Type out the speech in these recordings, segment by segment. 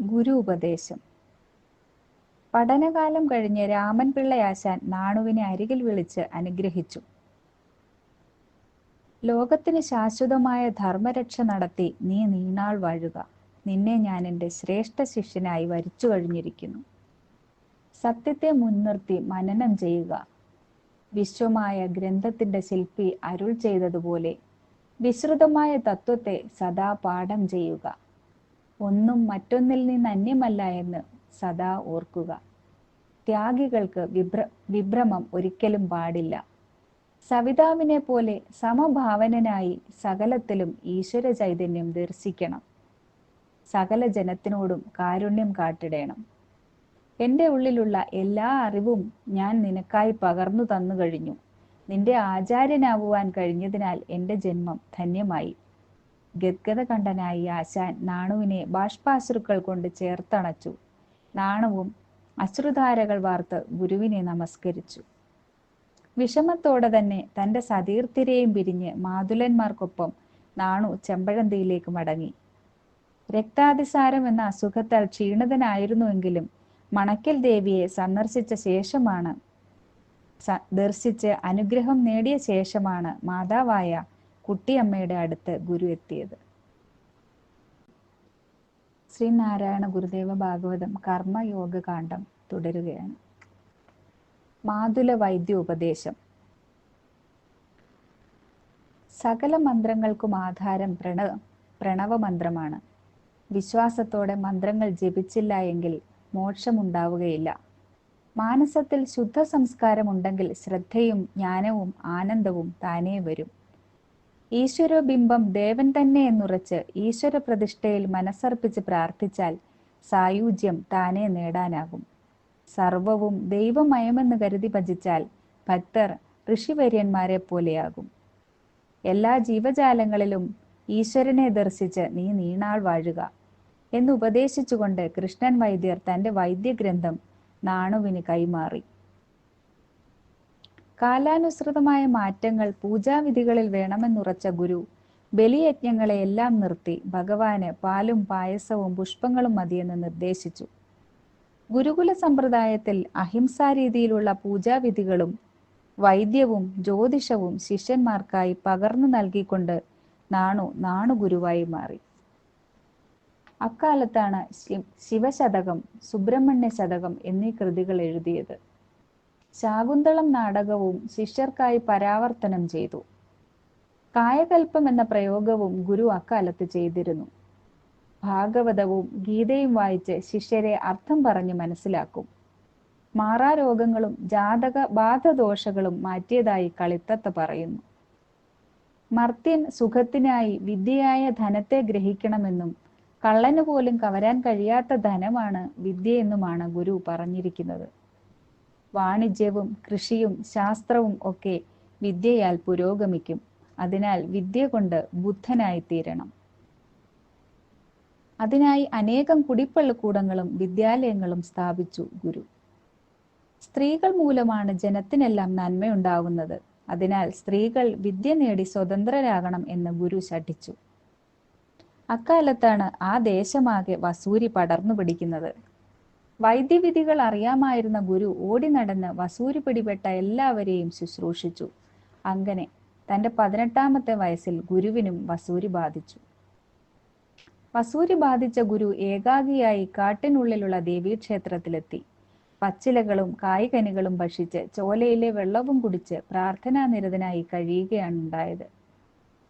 ഗുരു ഉപദേശം പഠനകാലം കഴിഞ്ഞ് രാമൻ പിള്ളയാശാൻ നാണുവിനെ അരികിൽ വിളിച്ച് അനുഗ്രഹിച്ചു. ലോകത്തിന് ശാശ്വതമായ ധർമ്മരക്ഷ നടത്തി നീ നീണാൾ വാഴുക. നിന്നെ ഞാൻ എന്റെ ശ്രേഷ്ഠ ശിഷ്യനായി വരിച്ചു കഴിഞ്ഞിരിക്കുന്നു. സത്യത്തെ മുൻനിർത്തി മനനം ചെയ്യുക. വിശ്വമായ ഗ്രന്ഥത്തിന്റെ ശില്പി അരുൾ ചെയ്തതുപോലെ വിശ്രുതമായ തത്വത്തെ സദാ പാഠം ചെയ്യുക. ഒന്നും മറ്റൊന്നിൽ നിന്ന് അന്യമല്ല എന്ന് സദാ ഓർക്കുക. ത്യാഗികൾക്ക് വിഭ്ര വിഭ്രമം ഒരിക്കലും പാടില്ല. സവിതാവിനെ പോലെ സമഭാവനനായി സകലത്തിലും ഈശ്വര ചൈതന്യം ദർശിക്കണം. സകല ജനത്തിനോടും കാരുണ്യം കാട്ടിടേണം എന്റെ ഉള്ളിലുള്ള എല്ലാ അറിവും ഞാൻ നിനക്കായി പകർന്നു തന്നു കഴിഞ്ഞു. നിന്റെ ആചാര്യനാവുവാൻ കഴിഞ്ഞതിനാൽ എന്റെ ജന്മം ധന്യമായി. ഗദ്ഗതകണ്ഠനായി ആശാൻ നാണുവിനെ ബാഷ്പാശ്രുക്കൾ കൊണ്ട് ചേർത്തണച്ചു. നാണുവും അശ്രുധാരകൾ വാർത്ത് ഗുരുവിനെ നമസ്കരിച്ചു. വിഷമത്തോടെ തന്നെ തന്റെ സതീർത്ഥിരെയും പിരിഞ്ഞ് മാതുലന്മാർക്കൊപ്പം നാണു ചെമ്പഴന്തിയിലേക്ക് മടങ്ങി. രക്താതിസാരം എന്ന അസുഖത്താൽ ക്ഷീണിതനായിരുന്നുവെങ്കിലും മണക്കൽ ദേവിയെ സന്ദർശിച്ച ശേഷമാണ് ദർശിച്ച് അനുഗ്രഹം നേടിയ ശേഷമാണ് മാതാവായ കുട്ടിയമ്മയുടെ അടുത്ത് ഗുരു എത്തിയത്. ശ്രീനാരായണ ഗുരുദേവ ഭാഗവതം കർമ്മയോഗ കാണ്ഡം തുടരുകയാണ്. മാതുല വൈദ്യ ഉപദേശം. സകല മന്ത്രങ്ങൾക്കും ആധാരം പ്രണ പ്രണവ മന്ത്രമാണ്. വിശ്വാസത്തോടെ മന്ത്രങ്ങൾ ജപിച്ചില്ല എങ്കിൽ മോക്ഷമുണ്ടാവുകയില്ല. മാനസത്തിൽ ശുദ്ധ സംസ്കാരമുണ്ടെങ്കിൽ ശ്രദ്ധയും ജ്ഞാനവും ആനന്ദവും താനേ വരും. ഈശ്വരബിംബം ദേവൻ തന്നെ എന്നുറച്ച് ഈശ്വര പ്രതിഷ്ഠയിൽ മനസ്സർപ്പിച്ച് പ്രാർത്ഥിച്ചാൽ സായുജ്യം താനേ നേടാനാകും. സർവവും ദൈവമയമെന്ന് കരുതി ഭജിച്ചാൽ ഭക്തർ ഋഷിവര്യന്മാരെ പോലെയാകും എല്ലാ ജീവജാലങ്ങളിലും ഈശ്വരനെ ദർശിച്ച് നീ നീണാൾ വാഴുക എന്ന് ഉപദേശിച്ചുകൊണ്ട് കൃഷ്ണൻ വൈദ്യർ തന്റെ വൈദ്യഗ്രന്ഥം നാണുവിന് കൈമാറി. കാലാനുസൃതമായ മാറ്റങ്ങൾ പൂജാവിധികളിൽ വേണമെന്നുറച്ച ഗുരു ബലിയജ്ഞങ്ങളെയെല്ലാം നിർത്തി ഭഗവാന് പാലും പായസവും പുഷ്പങ്ങളും മതിയെന്ന് നിർദ്ദേശിച്ചു. ഗുരുകുല സമ്പ്രദായത്തിൽ അഹിംസാ രീതിയിലുള്ള പൂജാവിധികളും വൈദ്യവും ജ്യോതിഷവും ശിഷ്യന്മാർക്കായി പകർന്നു നൽകിക്കൊണ്ട് നാണു നാണുഗുരുവായി മാറി. അക്കാലത്താണ് ശിവശതകം സുബ്രഹ്മണ്യ ശതകം എന്നീ കൃതികൾ എഴുതിയത്. ശാകുന്തളം നാടകവും ശിഷ്യർക്കായി പരാവർത്തനം ചെയ്തു. കായകൽപ്പം എന്ന പ്രയോഗവും ഗുരു അക്കാലത്ത് ചെയ്തിരുന്നു. ഭാഗവതവും ഗീതയും വായിച്ച് ശിഷ്യരെ അർത്ഥം പറഞ്ഞ് മനസ്സിലാക്കും. മാറാരോഗങ്ങളും ജാതക ബാധദോഷങ്ങളും മാറ്റിയതായി കളിത്തത്ത പറയുന്നു. മർത്യൻ സുഖത്തിനായി വിദ്യയായ ധനത്തെ ഗ്രഹിക്കണമെന്നും കള്ളന് പോലും കവരാൻ കഴിയാത്ത ധനമാണ് വിദ്യയെന്നുമാണ് ഗുരു പറഞ്ഞിരിക്കുന്നത്. വാണിജ്യവും കൃഷിയും ശാസ്ത്രവും ഒക്കെ വിദ്യയാൽ പുരോഗമിക്കും. അതിനാൽ വിദ്യ കൊണ്ട് ബുദ്ധനായി തീരണം അതിനായി അനേകം കുടിപ്പള്ളിക്കൂടങ്ങളും വിദ്യാലയങ്ങളും സ്ഥാപിച്ചു ഗുരു. സ്ത്രീകൾ മൂലമാണ് ജനത്തിനെല്ലാം നന്മയുണ്ടാവുന്നത്. അതിനാൽ സ്ത്രീകൾ വിദ്യ നേടി സ്വതന്ത്രരാകണം എന്ന് ഗുരു ശഠിച്ചു. അക്കാലത്താണ് ആ ദേശമാകെ വസൂരി പടർന്നു പിടിക്കുന്നത്. വൈദ്യവിധികൾ അറിയാമായിരുന്ന ഗുരു ഓടി നടന്ന് വസൂരി പിടിപെട്ട എല്ലാവരെയും ശുശ്രൂഷിച്ചു. അങ്ങനെ തന്റെ പതിനെട്ടാമത്തെ വയസ്സിൽ ഗുരുവിനും വസൂരി ബാധിച്ചു. വസൂരി ബാധിച്ച ഗുരു ഏകാഗിയായി കാട്ടിനുള്ളിലുള്ള ദേവീക്ഷേത്രത്തിലെത്തി. പച്ചിലകളും കായ്കനികളും ഭക്ഷിച്ച് ചോലയിലെ വെള്ളവും കുടിച്ച് പ്രാർത്ഥനാ നിരതനായി കഴിയുകയാണ് ഉണ്ടായത്.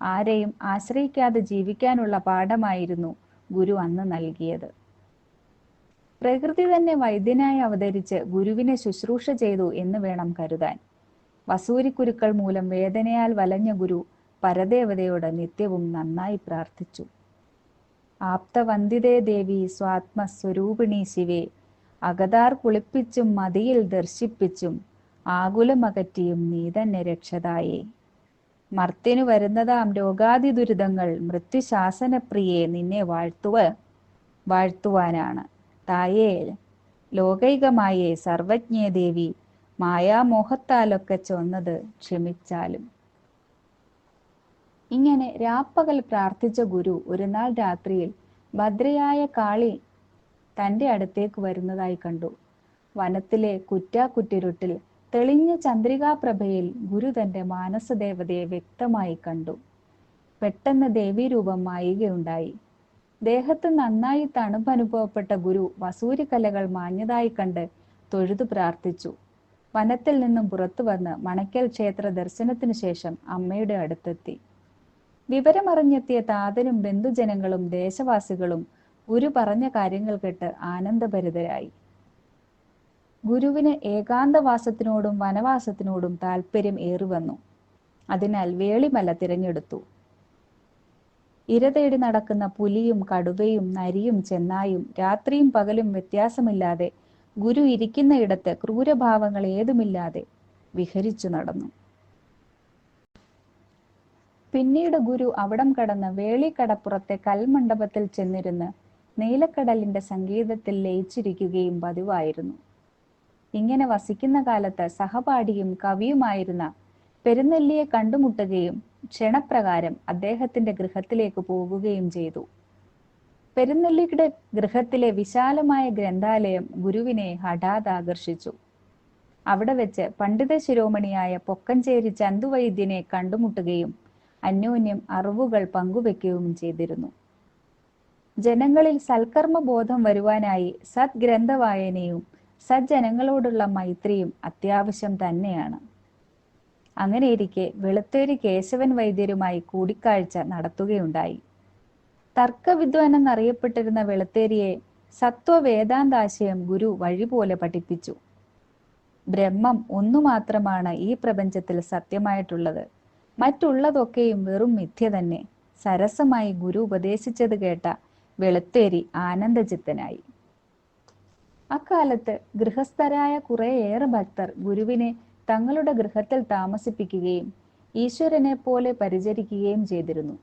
ആരെയും ആശ്രയിക്കാതെ ജീവിക്കാനുള്ള പാഠമായിരുന്നു ഗുരു അന്ന് നൽകിയത്. പ്രകൃതി തന്നെ വൈദ്യനായി അവതരിച്ച് ഗുരുവിനെ ശുശ്രൂഷ ചെയ്തു എന്ന് വേണം കരുതാൻ. വസൂരിക്കുരുക്കൾ മൂലം വേദനയാൽ വലഞ്ഞ ഗുരു പരദേവതയോട് നിത്യവും നന്നായി പ്രാർത്ഥിച്ചു. ആപ്തവന്ദിതേ ദേവി സ്വാത്മസ്വരൂപിണി ശിവേ അകതാർ കുളിപ്പിച്ചും മതിയിൽ ദർശിപ്പിച്ചും ആകുലമകറ്റിയും നീ തന്നെ രക്ഷതായേ. മർത്തിനു വരുന്നതാം രോഗാതി ദുരിതങ്ങൾ മൃത്യുശാസനപ്രിയെ നിന്നെ വാഴ്ത്തുവ വാഴ്ത്തുവാനാണ്. തായേ ലോകൈകമായേ സർവജ്ഞേ ദേവി മായാമോഹത്താലൊക്കെ ചൊന്നത് ക്ഷമിച്ചാലും. ഇങ്ങനെ രാപ്പകൽ പ്രാർത്ഥിച്ച ഗുരു ഒരു നാൾ രാത്രിയിൽ ഭദ്രയായ കാളി തന്റെ അടുത്തേക്ക് വരുന്നതായി കണ്ടു. വനത്തിലെ കുറ്റാക്കുറ്റിരുട്ടിൽ തെളിഞ്ഞ ചന്ദ്രികാപ്രഭയിൽ ഗുരു തന്റെ മാനസദേവതയെ വ്യക്തമായി കണ്ടു. പെട്ടെന്ന് ദേവീരൂപം മായുകയുണ്ടായി. ദേഹത്ത് നന്നായി തണുപ്പനുഭവപ്പെട്ട ഗുരു വസൂരിക്കലകൾ മാഞ്ഞതായി കണ്ട് തൊഴുതു പ്രാർത്ഥിച്ചു. വനത്തിൽ നിന്നും പുറത്തു വന്ന് മണക്കൽ ക്ഷേത്ര ദർശനത്തിനു ശേഷം അമ്മയുടെ അടുത്തെത്തി. വിവരമറിഞ്ഞെത്തിയ താതനും ബന്ധുജനങ്ങളും ദേശവാസികളും ഗുരു പറഞ്ഞ കാര്യങ്ങൾ കേട്ട് ആനന്ദഭരിതരായി. ഗുരുവിന് ഏകാന്തവാസത്തിനോടും വനവാസത്തിനോടും താല്പര്യം ഏറിവന്നു. അതിനാൽ വേളിമല തിരഞ്ഞെടുത്തു. ഇര തേടി നടക്കുന്ന പുലിയും കടുവയും നരിയും ചെന്നായും രാത്രിയും പകലും വ്യത്യാസമില്ലാതെ ഗുരു ഇരിക്കുന്ന ഇടത്ത് ക്രൂരഭാവങ്ങൾ ഏതുമില്ലാതെ വിഹരിച്ചു നടന്നു. പിന്നീട് ഗുരു അവിടം കടന്ന് വേളിക്കടപ്പുറത്തെ കൽമണ്ഡപത്തിൽ ചെന്നിരുന്ന് നീലക്കടലിന്റെ സംഗീതത്തിൽ ലയിച്ചിരിക്കുകയും പതിവായിരുന്നു. ഇങ്ങനെ വസിക്കുന്ന കാലത്ത് സഹപാഠിയും കവിയുമായിരുന്ന പെരുന്നെല്ലിയെ കണ്ടുമുട്ടുകയും ക്ഷണപ്രകാരം അദ്ദേഹത്തിന്റെ ഗൃഹത്തിലേക്ക് പോകുകയും ചെയ്തു. പെരുന്നെല്ലിയുടെ ഗൃഹത്തിലെ വിശാലമായ ഗ്രന്ഥാലയം ഗുരുവിനെ ഹഠാത് ആകർഷിച്ചു. അവിടെ വെച്ച് പണ്ഡിത ശിരോമണിയായ പൊക്കഞ്ചേരി ചന്തുവൈദ്യനെ കണ്ടുമുട്ടുകയും അന്യോന്യം അറിവുകൾ പങ്കുവെക്കുകയും ചെയ്തിരുന്നു. ജനങ്ങളിൽ സൽക്കർമ്മ ബോധം വരുവാനായി സദ്ഗ്രന്ഥ വായനയും സജ്ജനങ്ങളോടുള്ള മൈത്രിയും അത്യാവശ്യം തന്നെയാണ്. അങ്ങനെയിരിക്കെ വെളുത്തേരി കേശവൻ വൈദ്യരുമായി കൂടിക്കാഴ്ച നടത്തുകയുണ്ടായി. തർക്കവിദ്വാൻ എന്നറിയപ്പെട്ടിരുന്ന വെളുത്തേരിയെ സത്വ വേദാന്താശയം ഗുരു വഴിപോലെ പഠിപ്പിച്ചു. ബ്രഹ്മം ഒന്നു മാത്രമാണ് ഈ പ്രപഞ്ചത്തിൽ സത്യമായിട്ടുള്ളത്. മറ്റുള്ളതൊക്കെയും വെറും മിഥ്യ തന്നെ. സരസമായി ഗുരു ഉപദേശിച്ചത് കേട്ട വെളുത്തേരി ആനന്ദചിത്തനായി. അക്കാലത്ത് ഗൃഹസ്ഥരായ കുറേയേറെ ഭക്തർ ഗുരുവിനെ തങ്ങളുടെ ഗൃഹത്തിൽ താമസിപ്പിക്കുകയും ഈശ്വരനെ പോലെ പരിചരിക്കുകയും ചെയ്തിരുന്നു.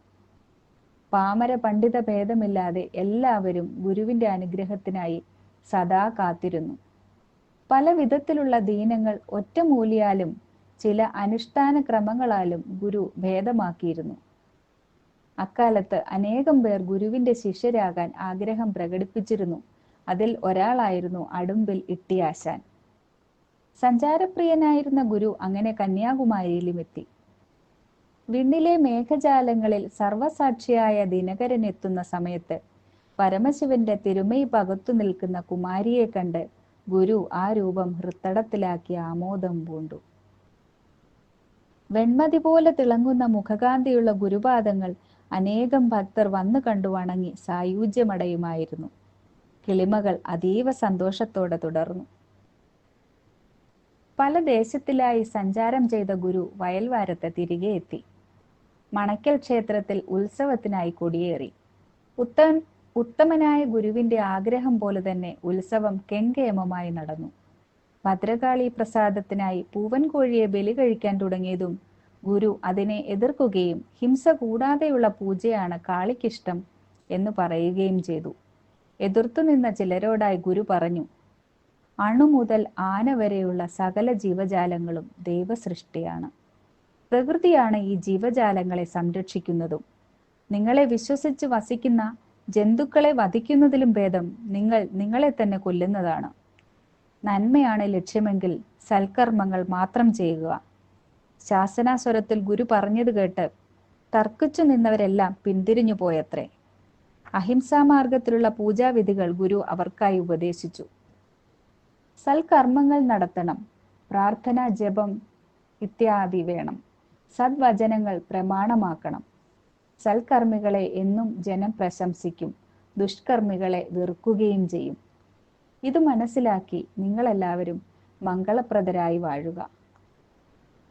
പാമര പണ്ഡിത ഭേദമില്ലാതെ എല്ലാവരും ഗുരുവിന്റെ അനുഗ്രഹത്തിനായി സദാ കാത്തിരുന്നു. പല വിധത്തിലുള്ള ദീനങ്ങൾ ഒറ്റമൂലിയാലും ചില അനുഷ്ഠാന ക്രമങ്ങളാലും ഗുരു ഭേദമാക്കിയിരുന്നു. അക്കാലത്ത് അനേകം പേർ ഗുരുവിന്റെ ശിഷ്യരാകാൻ ആഗ്രഹം പ്രകടിപ്പിച്ചിരുന്നു. അതിൽ ഒരാളായിരുന്നു അടുമ്പിൽ ഇട്ടിയാശാൻ. സഞ്ചാരപ്രിയനായിരുന്ന ഗുരു അങ്ങനെ കന്യാകുമാരിയിലും എത്തി വിണ്ണിലെ മേഘജാലങ്ങളിൽ സർവസാക്ഷിയായ ദിനകരൻ എത്തുന്ന സമയത്ത് പരമശിവന്റെ തിരുമൈ പകത്തു നിൽക്കുന്ന കുമാരിയെ കണ്ട് ഗുരു ആ രൂപം ഹൃത്തടത്തിലാക്കി ആമോദം പൂണ്ടു. വെൺമതി പോലെ തിളങ്ങുന്ന മുഖകാന്തിയുള്ള ഗുരുപാദങ്ങൾ അനേകം ഭക്തർ വന്നു കണ്ടു വണങ്ങി സായുജ്യമടയുമായിരുന്നു. കിളിമകൾ അതീവ സന്തോഷത്തോടെ തുടർന്നു. പല ദേശത്തിലായി സഞ്ചാരം ചെയ്ത ഗുരു വയൽവാരത്ത് തിരികെ എത്തി. മണക്കൽ ക്ഷേത്രത്തിൽ ഉത്സവത്തിനായി കൊടിയേറി. ഉത്തൻ ഉത്തമനായ ഗുരുവിന്റെ ആഗ്രഹം പോലെ തന്നെ ഉത്സവം കെങ്കേമമായി നടന്നു. ഭദ്രകാളി പ്രസാദത്തിനായി പൂവൻ കോഴിയെ ബലി കഴിക്കാൻ തുടങ്ങിയതും ഗുരു അതിനെ എതിർക്കുകയും ഹിംസ കൂടാതെയുള്ള പൂജയാണ് കാളിക്കിഷ്ടം എന്ന് പറയുകയും ചെയ്തു. എതിർത്തു നിന്ന ചിലരോടായി ഗുരു പറഞ്ഞു അണു മുതൽ ആന വരെയുള്ള സകല ജീവജാലങ്ങളും ദൈവസൃഷ്ടിയാണ്. പ്രകൃതിയാണ് ഈ ജീവജാലങ്ങളെ സംരക്ഷിക്കുന്നതും. നിങ്ങളെ വിശ്വസിച്ച് വസിക്കുന്ന ജന്തുക്കളെ വധിക്കുന്നതിലും ഭേദം നിങ്ങൾ നിങ്ങളെ തന്നെ കൊല്ലുന്നതാണ്. നന്മയാണ് ലക്ഷ്യമെങ്കിൽ സൽക്കർമ്മങ്ങൾ മാത്രം ചെയ്യുക. ശാസനാസ്വരത്തിൽ ഗുരു പറഞ്ഞത് കേട്ട് തർക്കിച്ചു നിന്നവരെല്ലാം പിന്തിരിഞ്ഞു പോയത്രേ അഹിംസാമാർഗത്തിലുള്ള പൂജാവിധികൾ ഗുരു അവർക്കായി ഉപദേശിച്ചു. സൽക്കർമ്മങ്ങൾ നടത്തണം. പ്രാർത്ഥന ജപം ഇത്യാദി വേണം. സദ്വചനങ്ങൾ പ്രമാണമാക്കണം. സൽക്കർമ്മികളെ എന്നും ജനം പ്രശംസിക്കും. ദുഷ്കർമ്മികളെ വെറുക്കുകയും ചെയ്യും. ഇത് മനസ്സിലാക്കി നിങ്ങളെല്ലാവരും മംഗളപ്രദരായി വാഴുക.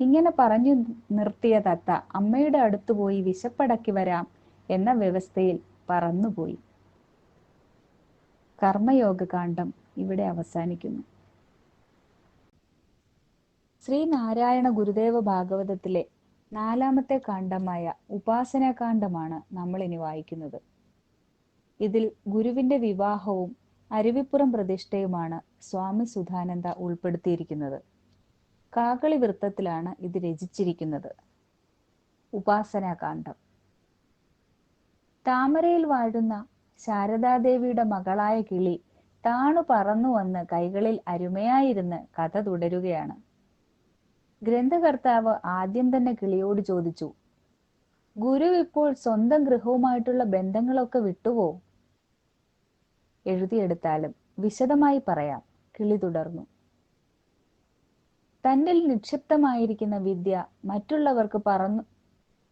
ഇങ്ങനെ പറഞ്ഞു നിർത്തിയ തത്ത അമ്മയുടെ അടുത്ത് പോയി വിശപ്പടക്കി വരാം എന്ന വ്യവസ്ഥയിൽ പറന്നുപോയി. കർമ്മയോഗകാന്ഡം ഇവിടെ അവസാനിക്കുന്നു. ശ്രീനാരായണ ഗുരുദേവ ഭാഗവതത്തിലെ നാലാമത്തെ കാണ്ഡമായ ഉപാസനാകാന്ഡമാണ് നമ്മൾ ഇനി വായിക്കുന്നത്. ഇതിൽ ഗുരുവിന്റെ വിവാഹവും അരുവിപ്പുറം പ്രതിഷ്ഠയുമാണ് സ്വാമി സുധാനന്ദ ഉൾപ്പെടുത്തിയിരിക്കുന്നത്. കാകളി വൃത്തത്തിലാണ് ഇത് രചിച്ചിരിക്കുന്നത്. ഉപാസനാകാന്ഡം താമരയിൽ വാഴുന്ന ശാരദാദേവിയുടെ മകളായ കിളി താണു പറന്നു വന്ന് കൈകളിൽ അരുമയായിരുന്ന് കഥ തുടരുകയാണ്. ഗ്രന്ഥകർത്താവ് ആദ്യം തന്നെ കിളിയോട് ചോദിച്ചു ഗുരു ഇപ്പോൾ സ്വന്തം ഗൃഹവുമായിട്ടുള്ള ബന്ധങ്ങളൊക്കെ വിട്ടുവോ? എഴുതിയെടുത്താലും വിശദമായി പറയാം കിളി തുടർന്നു. തന്നിൽ നിക്ഷിപ്തമായിരിക്കുന്ന വിദ്യ മറ്റുള്ളവർക്ക് പറന്നു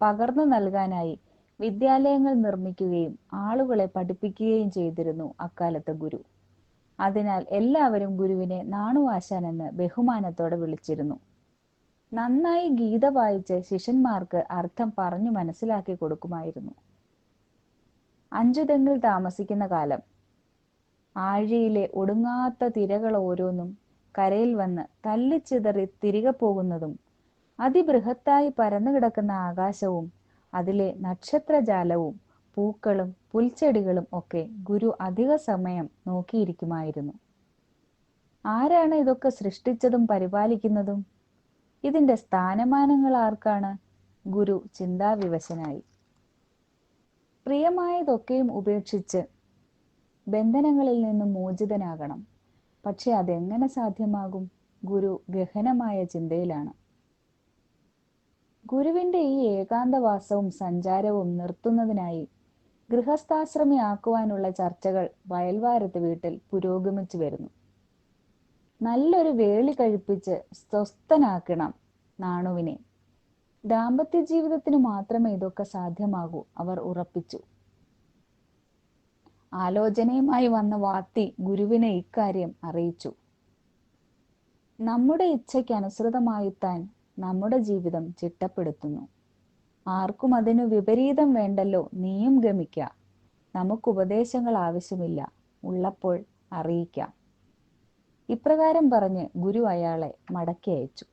പകർന്നു നൽകാനായി വിദ്യാലയങ്ങൾ നിർമ്മിക്കുകയും ആളുകളെ പഠിപ്പിക്കുകയും ചെയ്തിരുന്നു അക്കാലത്ത് ഗുരു. അതിനാൽ എല്ലാവരും ഗുരുവിനെ നാണുവാശാൻ എന്ന് ബഹുമാനത്തോടെ വിളിച്ചിരുന്നു. നന്നായി ഗീത വായിച്ച് ശിഷ്യന്മാർക്ക് അർത്ഥം പറഞ്ഞു മനസ്സിലാക്കി കൊടുക്കുമായിരുന്നു. അഞ്ചുതെങ്ങിൽ താമസിക്കുന്ന കാലം. ആഴിയിലെ ഒടുങ്ങാത്ത തിരകൾ ഓരോന്നും കരയിൽ വന്ന് തല്ലിച്ചിതറി തിരികെ പോകുന്നതും അതിബൃഹത്തായി പരന്നു കിടക്കുന്ന ആകാശവും അതിലെ നക്ഷത്രജാലവും പൂക്കളും പുൽച്ചെടികളും ഒക്കെ ഗുരു അധിക സമയം നോക്കിയിരിക്കുമായിരുന്നു. ആരാണ് ഇതൊക്കെ സൃഷ്ടിച്ചതും പരിപാലിക്കുന്നതും? ഇതിന്റെ സ്ഥാനമാനങ്ങൾ ആർക്കാണ്? ഗുരു ചിന്താവിവശനായി. പ്രിയമായതൊക്കെയും ഉപേക്ഷിച്ച് ബന്ധനങ്ങളിൽ നിന്നും മോചിതനാകണം. പക്ഷെ അതെങ്ങനെ സാധ്യമാകും? ഗുരു ഗഹനമായ ചിന്തയിലാണ്. ഗുരുവിന്റെ ഈ ഏകാന്തവാസവും സഞ്ചാരവും നിർത്തുന്നതിനായി ഗൃഹസ്ഥാശ്രമിയാക്കുവാനുള്ള ചർച്ചകൾ വയൽവാരത്ത് വീട്ടിൽ പുരോഗമിച്ചു വരുന്നു. നല്ലൊരു വേളി കഴിപ്പിച്ച് സ്വസ്ഥനാക്കണം നാണുവിനെ. ദാമ്പത്യ ജീവിതത്തിന് മാത്രമേ ഇതൊക്കെ സാധ്യമാകൂ അവർ ഉറപ്പിച്ചു. ആലോചനയുമായി വന്ന വാത്തി ഗുരുവിനെ ഇക്കാര്യം അറിയിച്ചു. നമ്മുടെ ഇച്ഛയ്ക്ക് അനുസൃതമായി താൻ നമ്മുടെ ജീവിതം ചിട്ടപ്പെടുത്തുന്നു. ആർക്കും അതിനു വിപരീതം വേണ്ടല്ലോ നീയും ഗമിക്ക. നമുക്ക് ഉപദേശങ്ങൾ ആവശ്യമില്ല. ഉള്ളപ്പോൾ അറിയിക്കാം. ഇപ്രകാരം പറഞ്ഞ് ഗുരു അയാളെ മടക്കി അയച്ചു.